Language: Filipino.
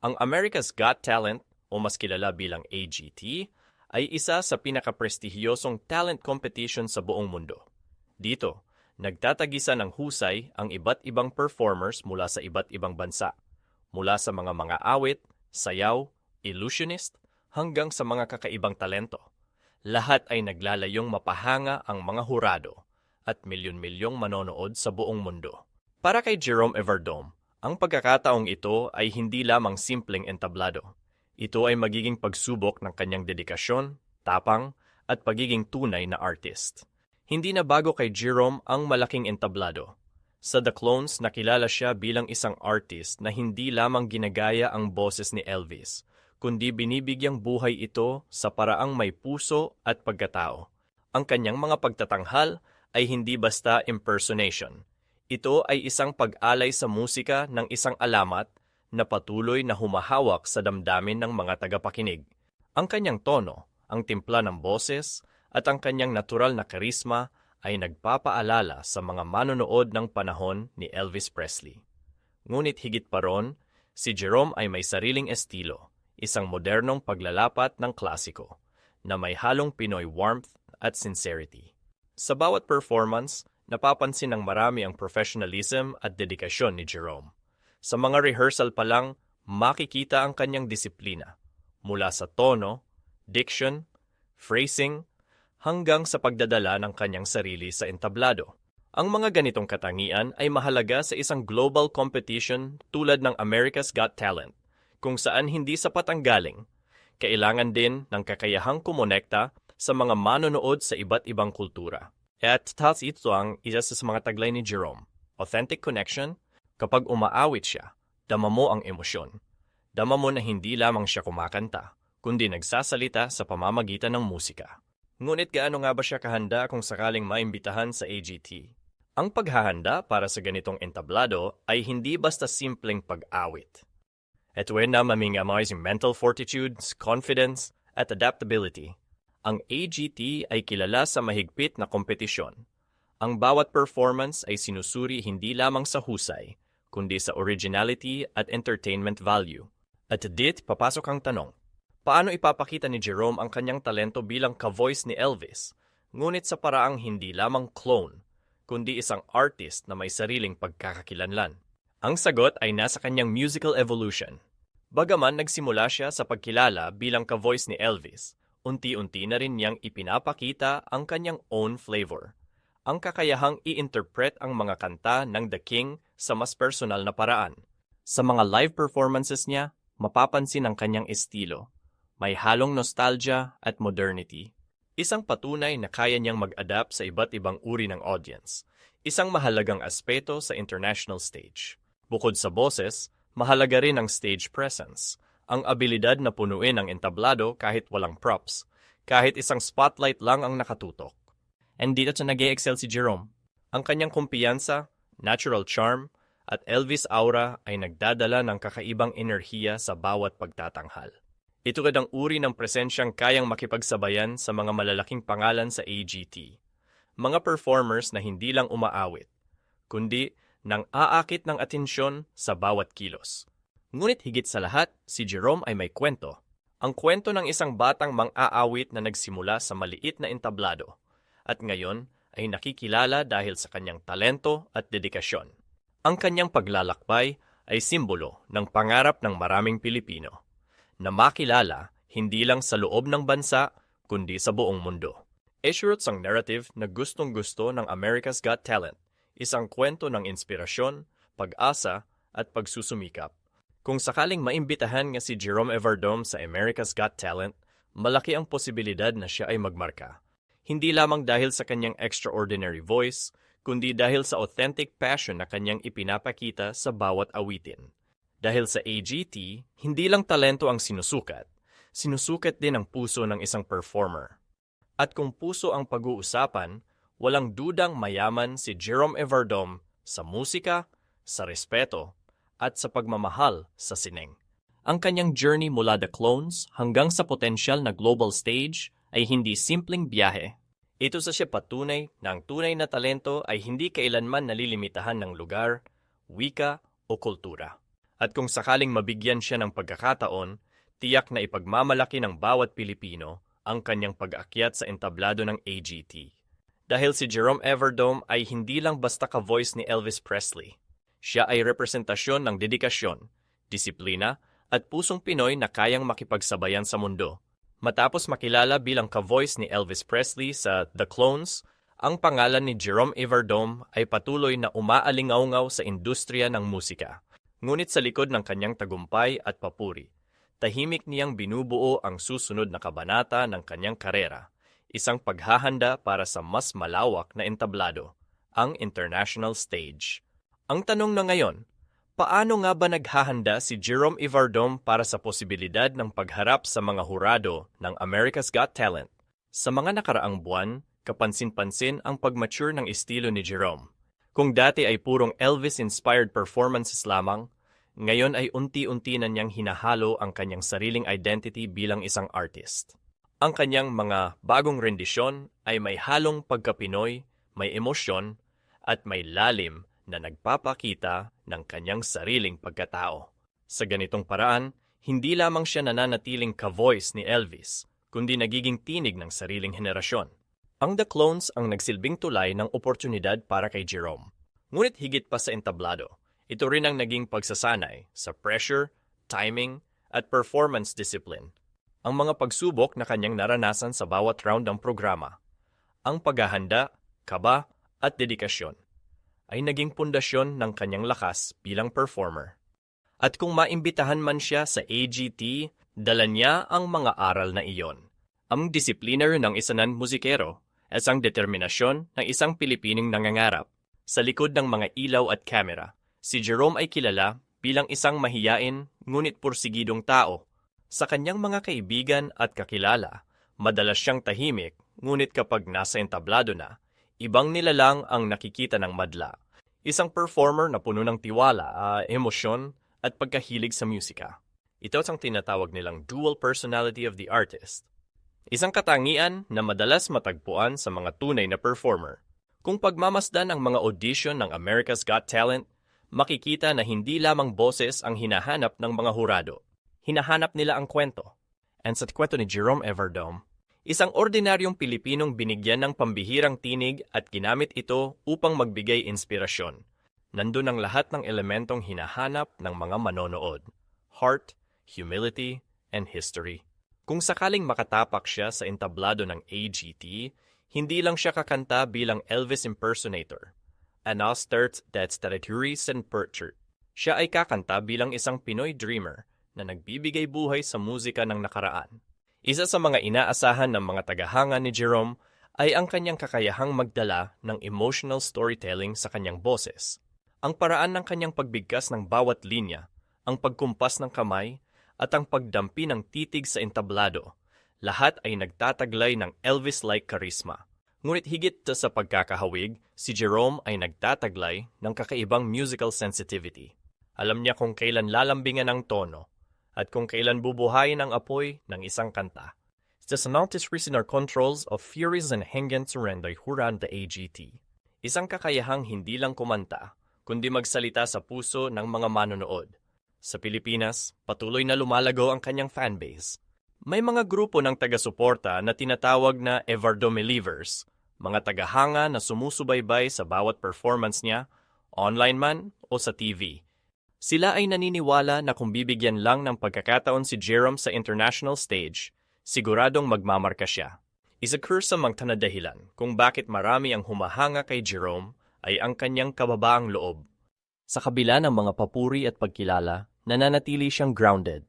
Ang America's Got Talent o mas kilala bilang AGT ay isa sa pinakaprestihiyosong talent competition sa buong mundo. Dito, nagtatagisa ng husay ang iba't ibang performers mula sa iba't ibang bansa, mula sa mga mga awit, sayaw, illusionist, hanggang sa mga kakaibang talento. Lahat ay naglalayong mapahanga ang mga hurado at milyon-milyong manonood sa buong mundo. Para kay Jerome Everdome, ang pagkakataong ito ay hindi lamang simpleng entablado. Ito ay magiging pagsubok ng kanyang dedikasyon, tapang, at pagiging tunay na artist. Hindi na bago kay Jerome ang malaking entablado. Sa The Clones, nakilala siya bilang isang artist na hindi lamang ginagaya ang boses ni Elvis, kundi binibigyang buhay ito sa paraang may puso at pagkatao. Ang kanyang mga pagtatanghal ay hindi basta impersonation. Ito ay isang pag-alay sa musika ng isang alamat na patuloy na humahawak sa damdamin ng mga tagapakinig. Ang kanyang tono, ang timpla ng boses, at ang kanyang natural na karisma ay nagpapaalala sa mga manonood ng panahon ni Elvis Presley. Ngunit higit pa ron, si Jerome ay may sariling estilo, isang modernong paglalapat ng klasiko, na may halong Pinoy warmth at sincerity. Sa bawat performance, napapansin ng marami ang professionalism at dedikasyon ni Jerome. Sa mga rehearsal pa lang, makikita ang kanyang disiplina, mula sa tono, diction, phrasing, hanggang sa pagdadala ng kanyang sarili sa entablado. Ang mga ganitong katangian ay mahalaga sa isang global competition tulad ng America's Got Talent, kung saan hindi sapat ang galing. Kailangan din ng kakayahang kumonekta sa mga manonood sa iba't ibang kultura. At tas ito ang isa sa mga taglay ni Jerome. Authentic connection, kapag umaawit siya, dama mo ang emosyon. Dama mo na hindi lamang siya kumakanta, kundi nagsasalita sa pamamagitan ng musika. Ngunit gaano nga ba siya kahanda kung sakaling maimbitahan sa AGT? Ang paghahanda para sa ganitong entablado ay hindi basta simpleng pag-awit. Ito ay na mamingamay si mental fortitude, confidence, at adaptability ang AGT ay kilala sa mahigpit na kompetisyon. Ang bawat performance ay sinusuri hindi lamang sa husay, kundi sa originality at entertainment value. At dit, papasok ang tanong, paano ipapakita ni Jerome ang kanyang talento bilang ka-voice ni Elvis, ngunit sa paraang hindi lamang clone, kundi isang artist na may sariling pagkakakilanlan? Ang sagot ay nasa kanyang musical evolution. Bagaman nagsimula siya sa pagkilala bilang ka-voice ni Elvis, unti-unti na rin niyang ipinapakita ang kanyang own flavor. Ang kakayahang i-interpret ang mga kanta ng The King sa mas personal na paraan. Sa mga live performances niya, mapapansin ang kanyang estilo. May halong nostalgia at modernity. Isang patunay na kaya niyang mag-adapt sa iba't ibang uri ng audience. Isang mahalagang aspeto sa international stage. Bukod sa boses, mahalaga rin ang stage presence – ang abilidad na punuin ang entablado kahit walang props, kahit isang spotlight lang ang nakatutok. And dito sa nag excel si Jerome. Ang kanyang kumpiyansa, natural charm, at Elvis aura ay nagdadala ng kakaibang enerhiya sa bawat pagtatanghal. Ito ang uri ng presensyang kayang makipagsabayan sa mga malalaking pangalan sa AGT. Mga performers na hindi lang umaawit, kundi nang aakit ng atensyon sa bawat kilos. Ngunit higit sa lahat, si Jerome ay may kwento. Ang kwento ng isang batang mang-aawit na nagsimula sa maliit na entablado at ngayon ay nakikilala dahil sa kanyang talento at dedikasyon. Ang kanyang paglalakbay ay simbolo ng pangarap ng maraming Pilipino na makilala hindi lang sa loob ng bansa kundi sa buong mundo. Esurot ang narrative na gustong-gusto ng America's Got Talent, isang kwento ng inspirasyon, pag-asa at pagsusumikap. Kung sakaling maimbitahan nga si Jerome Everdome sa America's Got Talent, malaki ang posibilidad na siya ay magmarka. Hindi lamang dahil sa kanyang extraordinary voice, kundi dahil sa authentic passion na kanyang ipinapakita sa bawat awitin. Dahil sa AGT, hindi lang talento ang sinusukat, sinusukat din ang puso ng isang performer. At kung puso ang pag-uusapan, walang dudang mayaman si Jerome Everdome sa musika, sa respeto, at sa pagmamahal sa sining. Ang kanyang journey mula The Clones hanggang sa potensyal na global stage ay hindi simpleng biyahe. Ito sa siya patunay na ang tunay na talento ay hindi kailanman nalilimitahan ng lugar, wika o kultura. At kung sakaling mabigyan siya ng pagkakataon, tiyak na ipagmamalaki ng bawat Pilipino ang kanyang pag-akyat sa entablado ng AGT. Dahil si Jerome Everdome ay hindi lang basta ka-voice ni Elvis Presley. Siya ay representasyon ng dedikasyon, disiplina, at pusong Pinoy na kayang makipagsabayan sa mundo. Matapos makilala bilang ka-voice ni Elvis Presley sa The Clones, ang pangalan ni Jerome Everdome ay patuloy na umaalingaw sa industriya ng musika. Ngunit sa likod ng kanyang tagumpay at papuri, tahimik niyang binubuo ang susunod na kabanata ng kanyang karera, isang paghahanda para sa mas malawak na entablado, ang international stage. Ang tanong na ngayon, paano nga ba naghahanda si Jerome Everdome para sa posibilidad ng pagharap sa mga hurado ng America's Got Talent? Sa mga nakaraang buwan, kapansin-pansin ang pagmature ng estilo ni Jerome. Kung dati ay purong Elvis-inspired performances lamang, ngayon ay unti-unti na niyang hinahalo ang kanyang sariling identity bilang isang artist. Ang kanyang mga bagong rendisyon ay may halong pagka-Pinoy, may emosyon, at may lalim na nagpapakita ng kanyang sariling pagkatao. Sa ganitong paraan, hindi lamang siya nananatiling ka-voice ni Elvis, kundi nagiging tinig ng sariling henerasyon. Ang The Clones ang nagsilbing tulay ng oportunidad para kay Jerome. Ngunit higit pa sa entablado, ito rin ang naging pagsasanay sa pressure, timing, at performance discipline. Ang mga pagsubok na kanyang naranasan sa bawat round ng programa. Ang paghahanda, kaba, at dedikasyon ay naging pundasyon ng kanyang lakas bilang performer. At kung maimbitahan man siya sa AGT, dala niya ang mga aral na iyon. Ang disiplina ng isanan musikero at ang determinasyon ng isang Pilipining nangangarap. Sa likod ng mga ilaw at kamera, si Jerome ay kilala bilang isang mahiyain ngunit pursigidong tao. Sa kanyang mga kaibigan at kakilala, madalas siyang tahimik ngunit kapag nasa entablado na, ibang nilalang ang nakikita ng madla. Isang performer na puno ng tiwala, uh, emosyon at pagkahilig sa musika. Ito ang tinatawag nilang dual personality of the artist. Isang katangian na madalas matagpuan sa mga tunay na performer. Kung pagmamasdan ang mga audition ng America's Got Talent, makikita na hindi lamang boses ang hinahanap ng mga hurado. Hinahanap nila ang kwento. And sa kwento ni Jerome Everdome, isang ordinaryong Pilipinong binigyan ng pambihirang tinig at ginamit ito upang magbigay inspirasyon. Nandun ang lahat ng elementong hinahanap ng mga manonood. Heart, humility, and history. Kung sakaling makatapak siya sa entablado ng AGT, hindi lang siya kakanta bilang Elvis impersonator. Anastert det Statuisen Perchert. Siya ay kakanta bilang isang Pinoy dreamer na nagbibigay buhay sa musika ng nakaraan. Isa sa mga inaasahan ng mga tagahanga ni Jerome ay ang kanyang kakayahang magdala ng emotional storytelling sa kanyang boses. Ang paraan ng kanyang pagbigkas ng bawat linya, ang pagkumpas ng kamay, at ang pagdampi ng titig sa entablado, lahat ay nagtataglay ng Elvis-like charisma. Ngunit higit sa pagkakahawig, si Jerome ay nagtataglay ng kakaibang musical sensitivity. Alam niya kung kailan lalambingan ang tono at kung kailan bubuhayin ang apoy ng isang kanta. The Sonantis Risinar controls of Furies and Hengen Surrender Huran the AGT. Isang kakayahang hindi lang kumanta, kundi magsalita sa puso ng mga manonood sa Pilipinas, patuloy na lumalago ang kanyang fanbase. May mga grupo ng taga-suporta na tinatawag na Everdomelievers, mga tagahanga na sumusubaybay sa bawat performance niya, online man o sa TV. Sila ay naniniwala na kung bibigyan lang ng pagkakataon si Jerome sa international stage, siguradong magmamarka siya. Isa sa mga tanadahilan kung bakit marami ang humahanga kay Jerome ay ang kanyang kababaang loob. Sa kabila ng mga papuri at pagkilala, nananatili siyang grounded.